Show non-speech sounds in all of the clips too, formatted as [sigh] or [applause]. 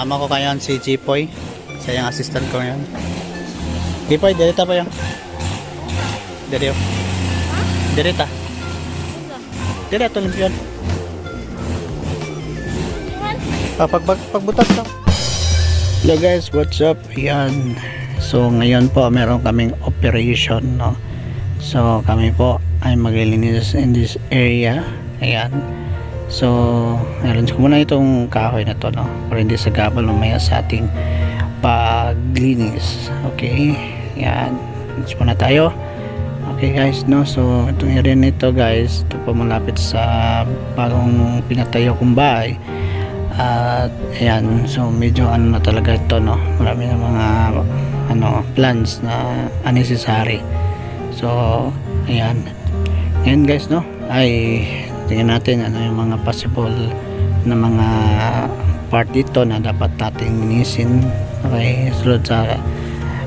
Kasama ko ngayon si Jipoy. Siya yung assistant ko ngayon. Jipoy, dirita pa yung. Direo. Dirita. Direta lang yun. Ah, pag, pag, pagbutas ka. Hello guys, what's up? Yan. So ngayon po meron kaming operation no. So kami po ay maglilinis in this area. Ayan. So, meron ko muna itong kahoy na to, no? Para hindi sa gabal mamaya sa ating paglinis. Okay? Yan. Linis muna tayo. Okay guys, no? So, itong area nito guys, ito po malapit sa bagong pinatayo kong bahay. At, ayan. So, medyo ano na talaga ito, no? Marami na mga, ano, plans na unnecessary. So, ayan. Ngayon guys, no? Ay, tingnan natin ano yung mga possible na mga part dito na dapat nating linisin okay? Sunod sa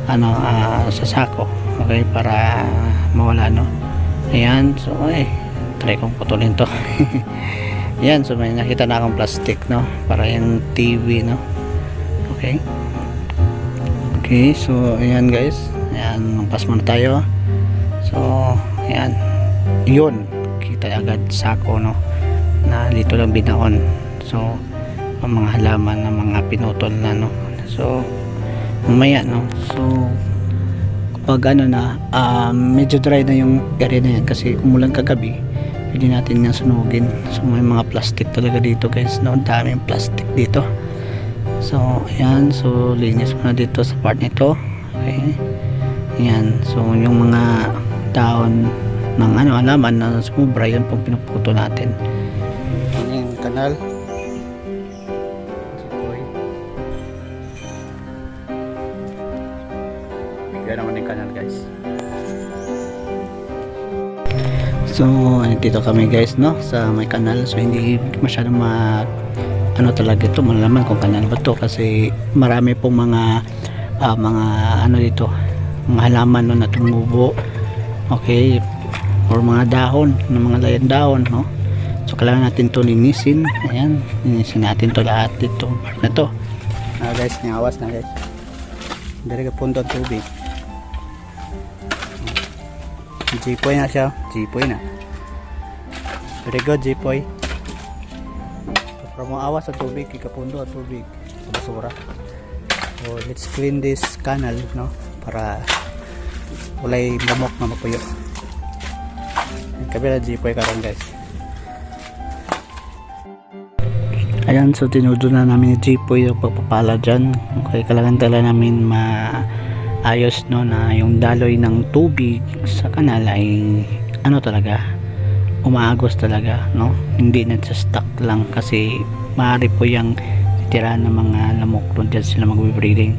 ano ah, sa sako okay? Para mawala no? Ayan so ay try kong putulin to. [laughs] Ayan so may nakita na akong plastic no? Para yung TV no? Okay. Okay so ayan guys. Ayan pas muna tayo. So ayan. Yun kita agad sako no na dito lang binaon. So ang mga halaman na mga pinutol na no. So mamaya no. So kapag ano na um, medyo dry na yung area na yan kasi umulan kagabi pwede natin yan sunugin. So may mga plastic talaga dito guys no. Daming plastic dito. So ayan. So linis mo na dito sa part nito. Okay. Ayan. So yung mga dahon ng ano alaman na sumubra yun pag pinuputo natin. Ano yung kanal? Yan naman yung kanal guys. So dito kami guys no sa may kanal. So hindi masyadong ma ano talaga ito malalaman kung kanal ba to kasi marami pong mga ah, mga ano dito mga halaman no, na tumubo. Okay or mga dahon ng mga layan dahon no? So kailangan natin to linisin. Ayan linisin natin to lahat dito. Part na to. Ah guys niawas na guys. Dari ka punto ang tubig. Jipoy na siya jipoy na. Very good jipoy. Para mo awas sa tubig ikapundo ang tubig. Sa basura. So let's clean this canal no? Para walay lamok na mapuyo kabila jipoy karon guys. Ayan so tinudo na namin ni jipoy yung pagpapala dyan. Okay kailangan talaga namin maayos no na yung daloy ng tubig sa kanal ay ano talaga umaagos talaga no? Hindi na sa stuck lang kasi maaari po yung titirahan ng mga lamok doon dyan sila magbe-breeding.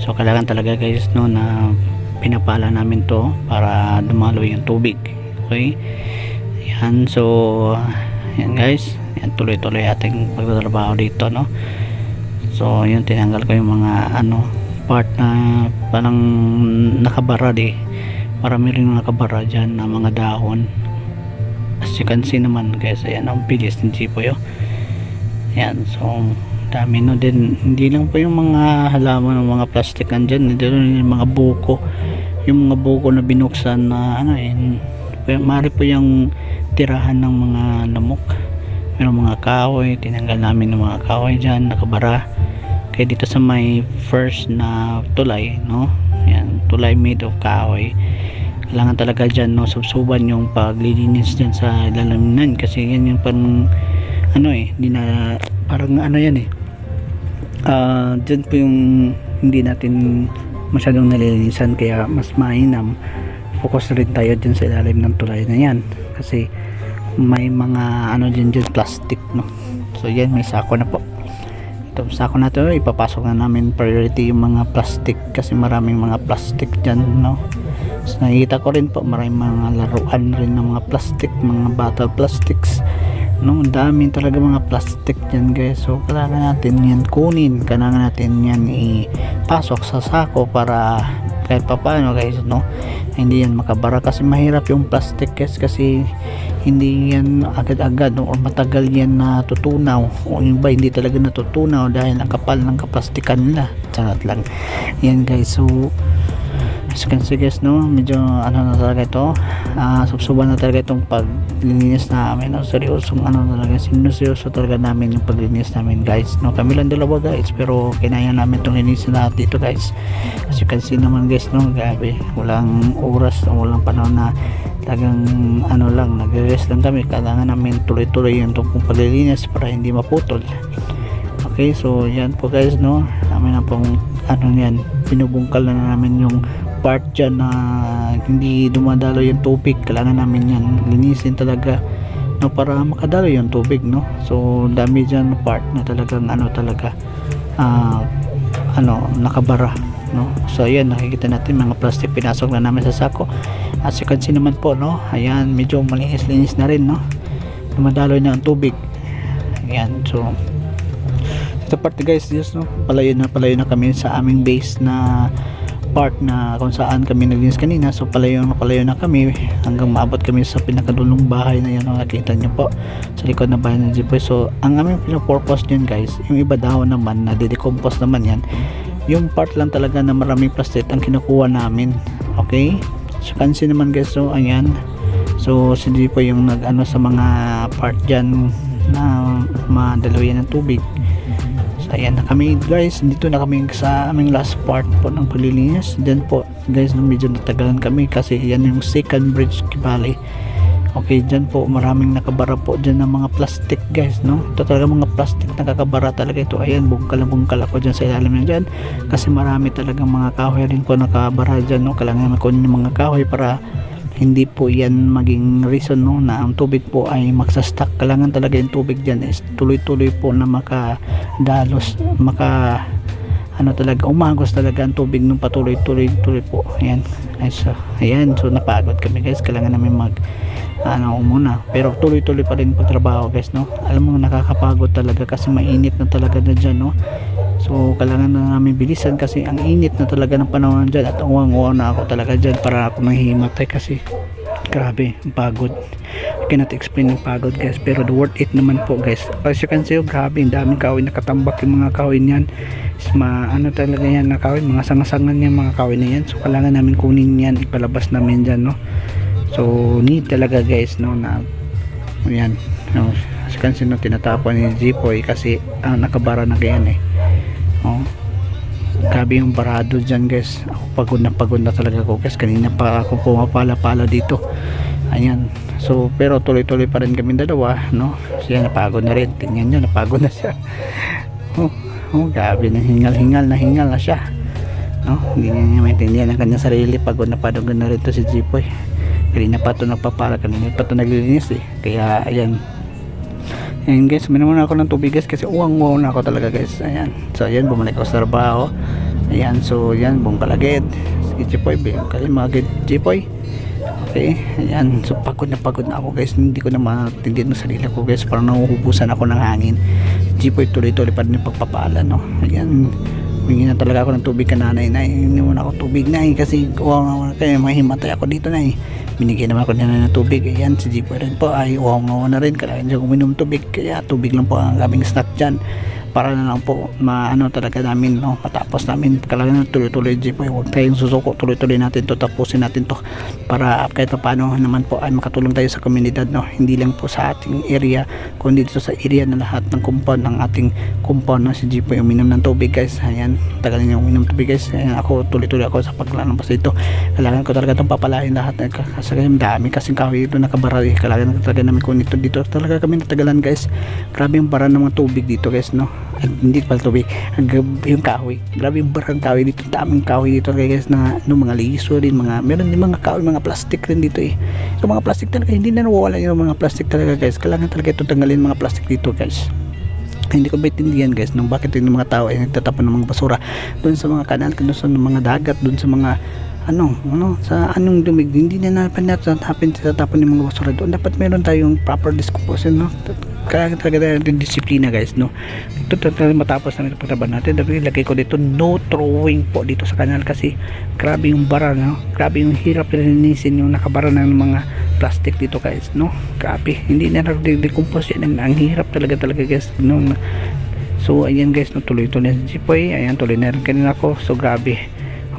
So kailangan talaga guys no na pinapala namin to para dumalo yung tubig okay. Yan so yan guys. Yan tuloy tuloy ating pagtatrabaho dito no? So yun tinanggal ko yung mga ano part na parang nakabara di. Marami rin nakabara dyan na mga dahon. As you can see naman guys ayan ang bilis ng jeep yo yan so dami no? Din hindi lang po yung mga halaman ng mga plastic andyan hindi rin yung mga buko. Yung mga buko na binuksan na ano yun. mari po yung tirahan ng mga lamok meron mga kahoy tinanggal namin ng mga kahoy dyan nakabara. Kaya dito sa may first na tulay no? Yan tulay made of kahoy. Kailangan talaga dyan no? Subsuban yung paglilinis dyan sa lalamunan kasi yan yung parang ano eh hindi na parang ano yan eh. Ah dyan po yung hindi natin masyadong nalilinisan kaya mas mainam focus rin tayo dyan sa ilalim ng tulay na yan. Kasi may mga ano dyan dyan plastic no? So yan may sako na po. Itong sako na to. Ipapasok na namin priority yung mga plastic kasi maraming mga plastic dyan no? So, nakikita ko rin po maraming mga laruan rin ng mga plastic mga bottle plastics. No dami talaga mga plastic dyan guys. So kailangan natin yan kunin. Kailangan natin yan ipasok sa sako para kahit pa paano guys no? Hindi yan makabara kasi mahirap yung plastic guys kasi hindi yan agad-agad no, o matagal yan natutunaw. O yung iba hindi talaga natutunaw dahil ang kapal ng kaplastikan nila. Charot lang. Yan guys so as you can see guys no? Medyo ano na talaga ito. Uh, subsuban na talaga itong paglinis namin no? seryosong ano talaga sinuseryoso talaga namin yung paglinis namin guys no? Kami lang dalawa guys pero kinaya namin itong linisin lahat dito guys. As you can see naman guys no? Grabe walang oras walang panahon na talagang ano lang nagre-rest lang kami. Kailangan namin tuloy-tuloy yung itong paglilinis para hindi maputol. Okay so yan po guys no? Namin na pong ano yan pinubungkal na namin yung part dyan na hindi dumadalo yung tubig. Kailangan namin yan linisin talaga no para makadalo yung tubig no? So dami dyan part na talagang ano talaga ah, ano nakabara no? So ayan nakikita natin mga plastic pinasok na namin sa sako. As you can see naman po no? Ayan medyo malinis linis na rin no? Dumadaloy na ang tubig. Ayan so ito parte guys yes, no, palayo na palayo na kami sa aming base na part na kung saan kami naglinis kanina. So palayo na palayo na kami hanggang maabot kami sa pinakadulong bahay na yun ang nakita nyo po sa likod ng bahay ng Jipoy so ang aming pinapurpose dyan guys yung iba daw naman na decompose naman yan yung part lang talaga na maraming plastic ang kinukuha namin okay? So kansi naman guys so ayan. So si Jipoy yung nag ano sa mga part dyan na madalawian ng tubig ayan na kami guys. Dito na kami sa aming last part po ng paglilinis. Then po guys, medyo natagalan kami kasi yan yung second bridge Kibali. Okay, dyan po maraming nakabara po dyan ng mga plastic guys, no? Ito talaga mga plastic nakakabara talaga ito. Ayan, bungkal bungkal ako dyan sa ilalim na dyan. Kasi marami talaga mga kahoy rin po nakabara dyan, no? Kailangan makunin yung mga kahoy para hindi po yan maging reason no, na ang tubig po ay magsastuck kailangan talaga yung tubig dyan is tuloy-tuloy po na makadalos maka ano talaga umagos talaga ang tubig nung patuloy-tuloy tuloy po. Ayan. Ay so, ayan. So napagod kami guys. Kailangan namin mag ano muna. Pero tuloy-tuloy pa rin pagtrabaho guys no. Alam mo nakakapagod talaga kasi mainit na talaga na dyan no So kailangan na namin bilisan kasi ang init na talaga ng panahon dyan at uwang-uwang na ako talaga dyan para ako mahihimatay kasi grabe ang pagod. I cannot explain yung pagod guys pero the worth it naman po guys. As you can see oh, grabe ang daming kahoy nakatambak yung mga kahoy niyan. Is ma ano talaga yan na kahoy mga sangasangan yung mga kahoy na yan. So kailangan namin kunin yan ipalabas namin dyan no? So need talaga guys no na yan no, as you can see no tinatapon ni Zipoy kasi ang nakabara na ganyan eh oh. Grabe yung barado dyan guys. Ako pagod na pagod na talaga ako guys. Kanina pa ako pumapala-pala dito. Ayan. So pero tuloy-tuloy pa rin kami dalawa no? Siya napagod na rin. Tingnan nyo napagod na siya. [laughs] Oh, oh grabe. Na hingal-hingal na hingal na siya. No? Hindi niya maintindihan ang kanyang sarili. Pagod na pagod na rin to si Jipoy. Kanina pa ito nagpapala kanina pa ito naglilinis eh. Kaya ayan Ayan guys, minum na ako ng tubig guys kasi uwang-uwang na ako talaga guys. Ayan. So ayan, bumalik ako sa trabaho. Ayan, so ayan, buong kalagid. Sige, Chipoy, kaya mga Chipoy. Okay, ayan. So pagod na pagod na ako guys. Hindi ko na matindihan ng sarili ko guys. Parang nahuhubusan ako ng hangin. Chipoy, tuloy-tuloy pa rin yung pagpapala, no? Ayan. Humingi na talaga ako ng tubig ka nanay na hindi mo na ako tubig na kasi wow, kaya mahimatay ako dito na binigyan naman ako niya ng tubig. Ayan si Jeep rin po. Ay wow na rin. Kailangan siya uminom tubig. Kaya tubig lang po ang aming snack dyan para na lang po maano talaga namin no? Matapos namin. Kailangan tuloy-tuloy Jeep huwag tayong susuko. Tuloy-tuloy natin to tapusin natin to para kahit pa paano naman po ay makatulong tayo sa komunidad no? Hindi lang po sa ating area kundi dito sa area na lahat ng compound ng ating compound no? Si Jeep uminom ng tubig guys. Ayan tagal niya uminom tubig guys. Ayan, ako tuloy-tuloy ako sa paglalabas dito. Kailangan ko talaga itong papalain lahat eh, kasi dami kasing kahoy dito nakabara eh. kailangan talaga namin kung dito talaga kami natagalan guys. Grabe yung bara ng mga tubig dito guys no hindi pala tubig yung kahoy. Grabe yung barang kahoy dito. Daming kahoy dito guys na no, mga liso din mga meron din mga kahoy mga plastic rin dito eh. So mga plastic talaga hindi na nawawala yung mga plastic talaga guys. Kailangan talaga ito tanggalin mga plastic dito guys. Hindi ko maintindihan guys nung bakit yung mga tao ay nagtatapon ng mga basura doon sa mga kanal doon sa mga dagat doon sa mga ano, ano, sa anong dumig, hindi na napan natin sa tapon ng mga basura doon. Dapat meron tayong proper disposition, no? Kaya talaga natin disiplina guys, no? Ito talaga matapos namin ang pagtrabaho natin. Dapat ilagay ko dito, no throwing po dito sa kanal kasi grabe yung bara, no? Grabe yung hirap linisin yung nakabara ng mga plastic dito guys, no? Grabe, hindi na nag-decompose yan. Ang, ang hirap talaga talaga guys, no? So ayan guys, no, tuloy-tuloy sa Jipoy. Ayan, tuloy na rin kanina ako. So grabe,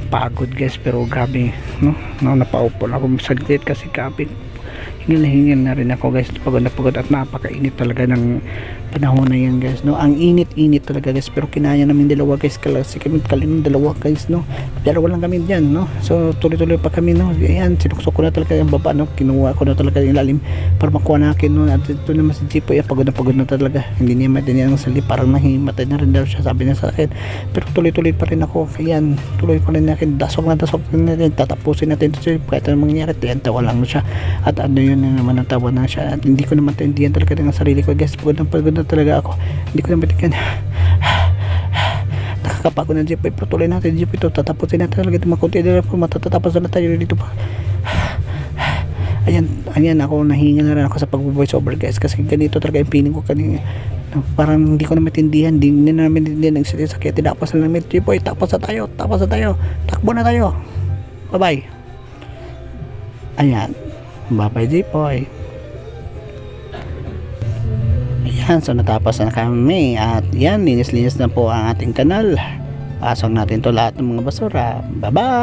pagod guys, pero grabe, no? no napaupo na ako saglit kasi grabe. Hingil na hingil na rin ako guys. Pagod na pagod at napakainit talaga ng panahon na yan guys, no? Ang init-init talaga guys, pero kinaya namin dalawa guys. Kasi kami kalim dalawa guys, no? Dalawa lang kami dyan, no? So tuloy-tuloy pa kami, no? Ayan, sinuksok ko na talaga yung baba, no? Kinuha ko na talaga yung lalim para makuha na akin, no? At ito naman si Jipoy, pagod na pagod na talaga. Hindi niya maintindihan ang salita, parang nahimatay na rin daw siya, sabi niya sa akin. Pero tuloy-tuloy pa rin ako. Ayan, tuloy pa rin natin. Dasok na dasok na natin. Tatapusin natin ito. Kahit anong mangyari, tawa lang siya. At ano yun na naman, natawa na siya. At hindi ko naman taintindihan talaga ng sarili ko. Guys, pagod na pagod na talaga ako. Hindi ko naman tingnan. [sighs] Nakakapagod na Jeep. Pero tuloy natin Jeep ito. Tatapusin natin talaga ito. Makunti na po. Matatapos na tayo dito pa. [sighs] Ayan, ayan ako nahinga na rin ako sa pag-voice over guys kasi ganito talaga yung feeling ko kanina na parang hindi ko na maintindihan hindi na namin maintindihan ang sakit tapos na namin Jipoy tapos na tayo tapos na tayo takbo na tayo bye bye ayan bye bye Jipoy ayan so natapos na kami at yan linis linis na po ang ating kanal. Pasok natin to lahat ng mga basura. Bye bye